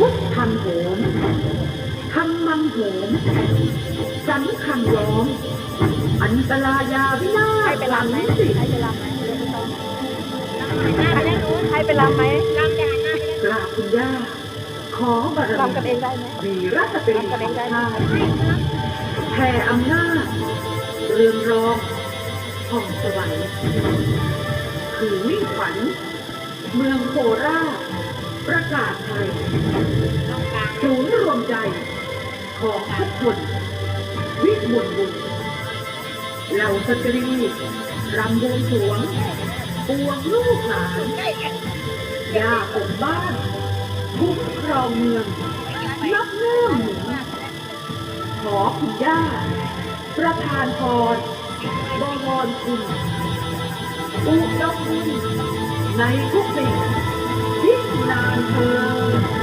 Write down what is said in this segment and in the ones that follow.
พุทธังโหมธรรมังโหมสังฆังล้อม อันตรายาวินาศให้ไปรำไหมสิให้ไปรำไหมให้ไปรำไหมรำอย่างนั้นกราบคุณย่า ขอบารรำกันเองได้ไหมมีรัตตรีรำกันเองได้ไหมแผ่อำนาจเรืองรองผ่องสวรรค์คือมิ่งขวัญเมืองโคราช ประกาศไทยศูนย์รวมใจของทุกคน วิมวลบุญเหล่าสตรีรำวงสวงปวงลูกหลานย่าปกบ้านคุ้มครองเมืองนับเนื่องหนุนขอคุณย่า ประทานพรบวรคุณอุดมบุญในทุกสิ่ง ที่น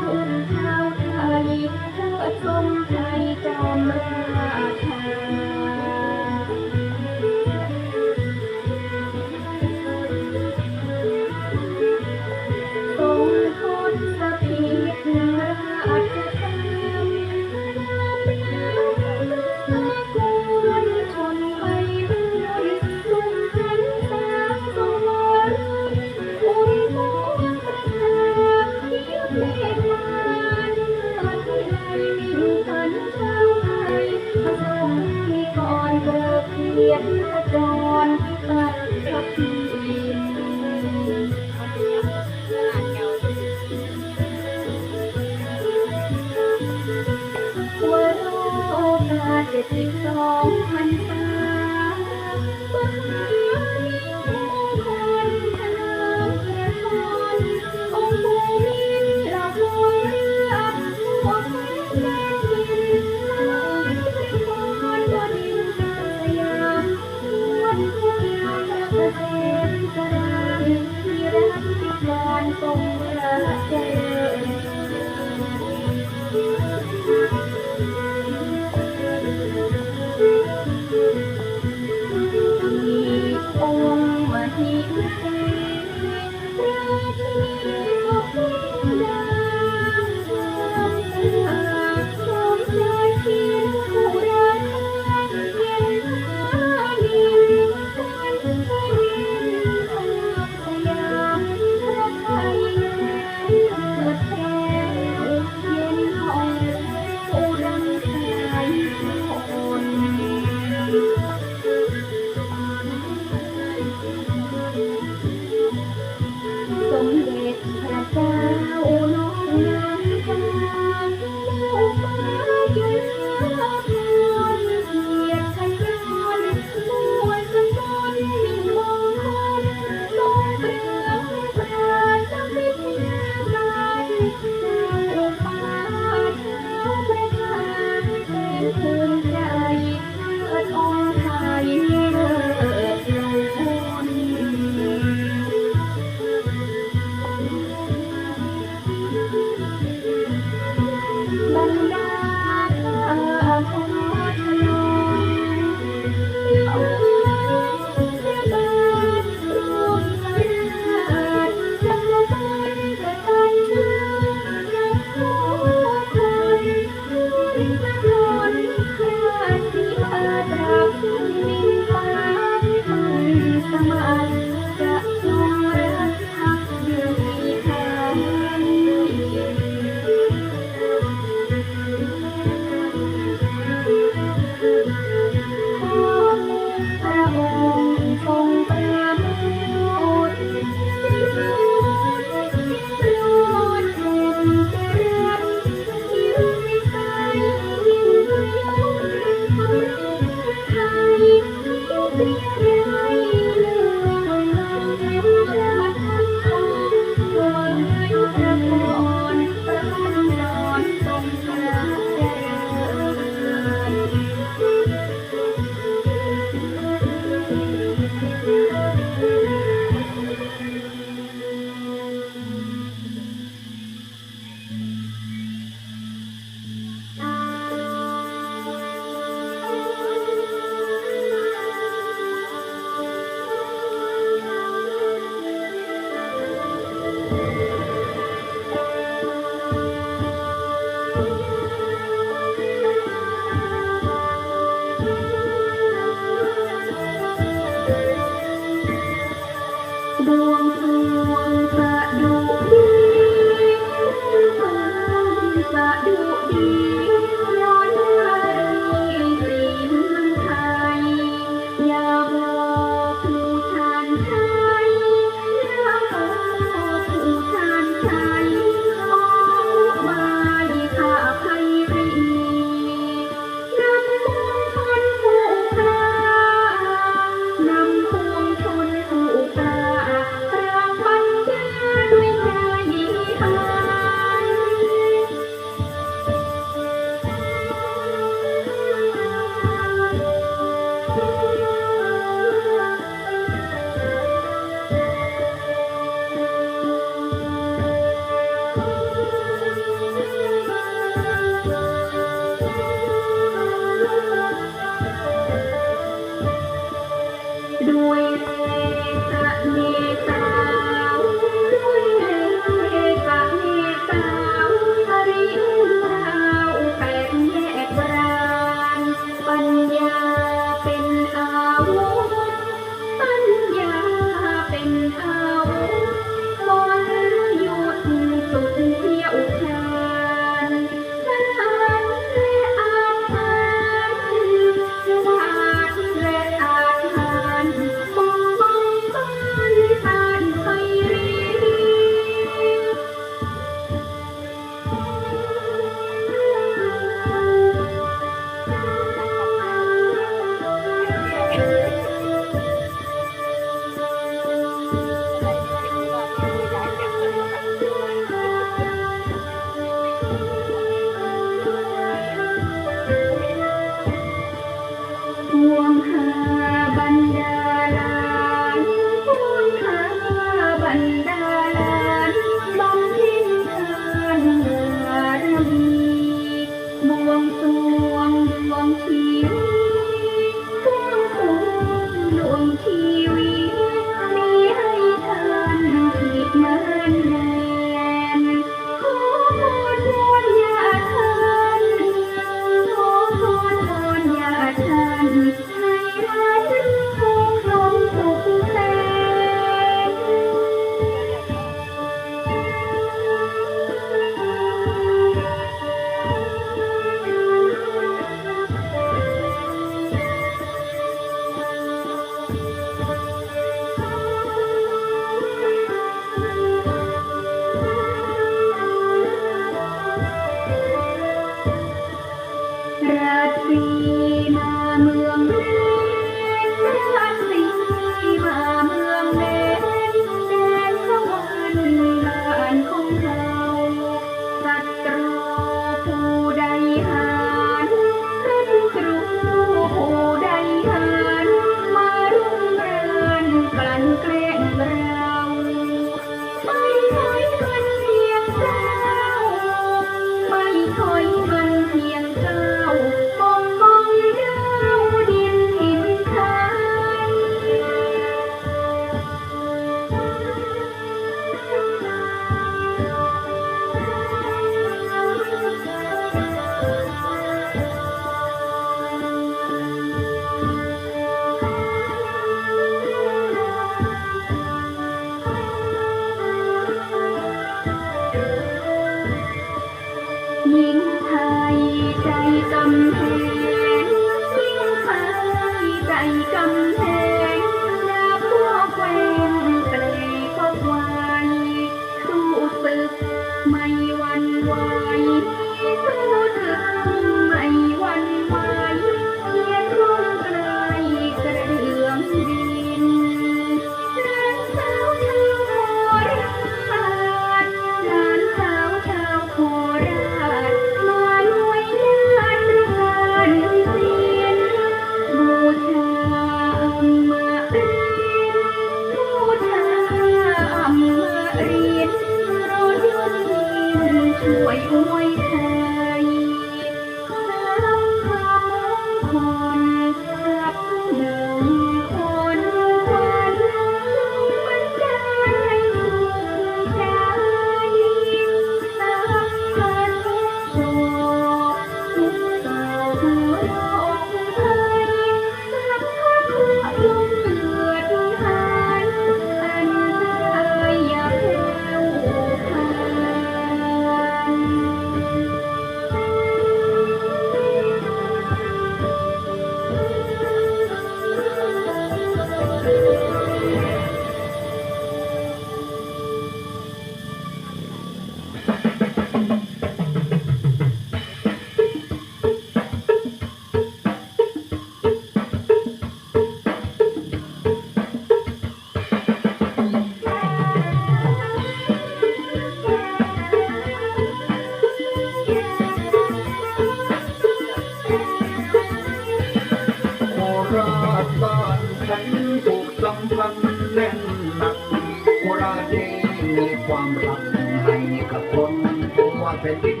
มีความรักให้กับคนทั่วแผ่นดิน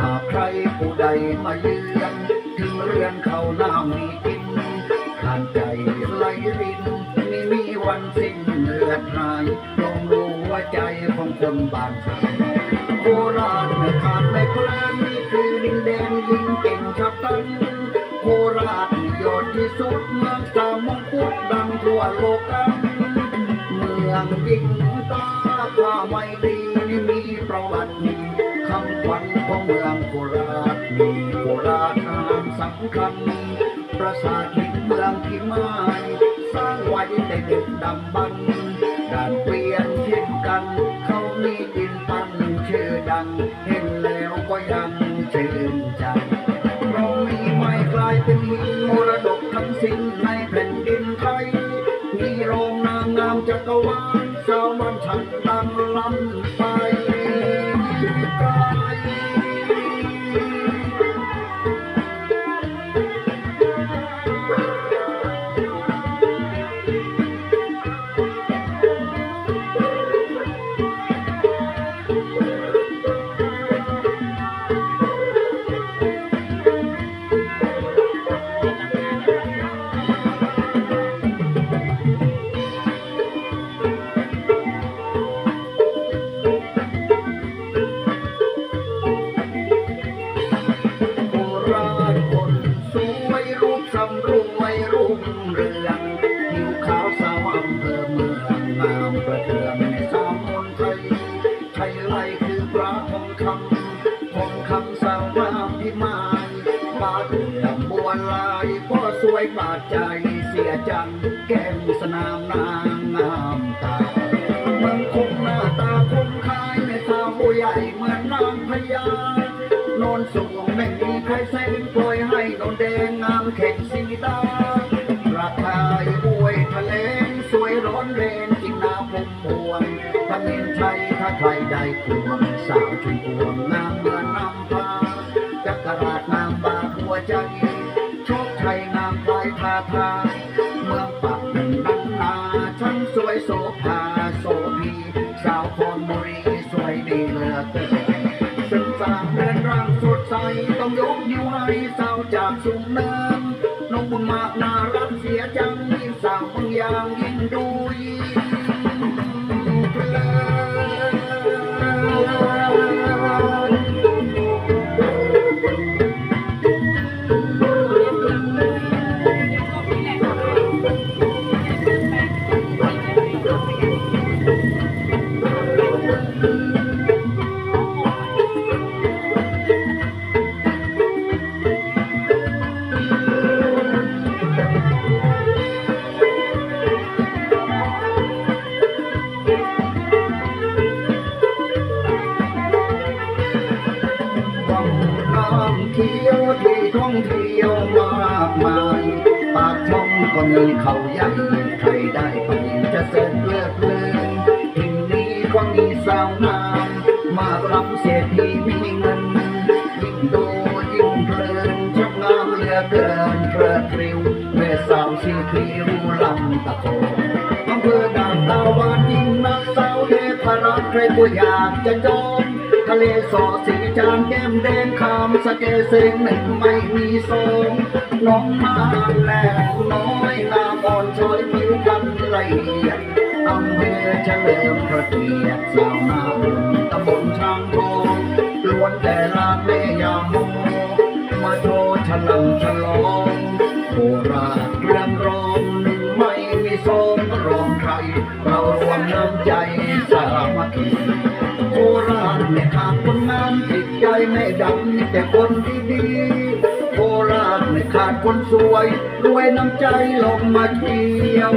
หากใครผู้ใดมาเยือนถึงเรือนเขาน้ำมีกินทานใจไหลรินไม่มีวันสิ้นเลือดหายลองรู้ว่าใจของคนบ้านฉันโคราชไม่ขาดไม่เพลินนี่คือดินแดนยิงเก่งชับตันโคราชยอดที่สุดเมืองสามมงกุฎดังทั่วโลกันเมืองยิ่งตาผ้า ไม่ดีนี่มีประวัติคำขวัญของเมืองโคราชมีโคราชนามสำคัญประสาทหินเมืองพิมายสร้างไว้แต่ดึกดำบรรพ์ด่านเปลี่ยนเช่นกัน เขามีดินตั้งชื่อดังเห็น ผิวขาวสาวอำเภอเมืองงามประเทืองในสามมนไทย ไทยไลคือพระทองคำทองคำสาวงามพิมายบาดเหลี่ยมบัวลายก็สวยบาดใจเสียจังแก้มสนามนางงามตาเมืองคงหน้าตาคงคายในสาวใหญ่เหมือนนางพญาโนนสูงไม่มีใครเส้ นาพุ่มพวงถ้าเมินไทยถ้าใครได้ควงสาวชุมพวงงามเมื่อนำพาจักรราชงามบาหัวใจโชคชัยงามปลายทาทาเมืองปักนันนาช่างสวยโสภาโสพีสาวคนบุรีสวยดีเหลือเกินซึ่งสางเรือนร่างสดใสต้องยกนิ้วให้สาวจากสุมเนินน้องบุญมากนา ที่ยวที่ท่องเที่ยวมากมาย ปากช่องก็มีเขาใหญ่ใครได้ไปจะเสร็จเลิศเลยที่นี้ก็มีสาวงามมากลำเศรษฐีมีเงินยิ่งดูยิ่งเพลินช่างงามเหลือเกินเพลิดเพลิวแม่สาวสีครีวลำตะโกอำเภอดานตาวันยิ่งนักสาวเทพรัตน์ใครก็อยากจะจอง เลสอสีจานแก้มแดงคำสะเกเสงหนึ่งไม่มีสองน้องมาแรงน้อยนามอ่อนช่วยผิวพรรณละเอียดอำเภอเฉลิมพระเกียรติ ไม่ดำมีแต่คนดีๆโคราชไม่ขาดคนสวย รวยน้ำใจลงมาเที่ยว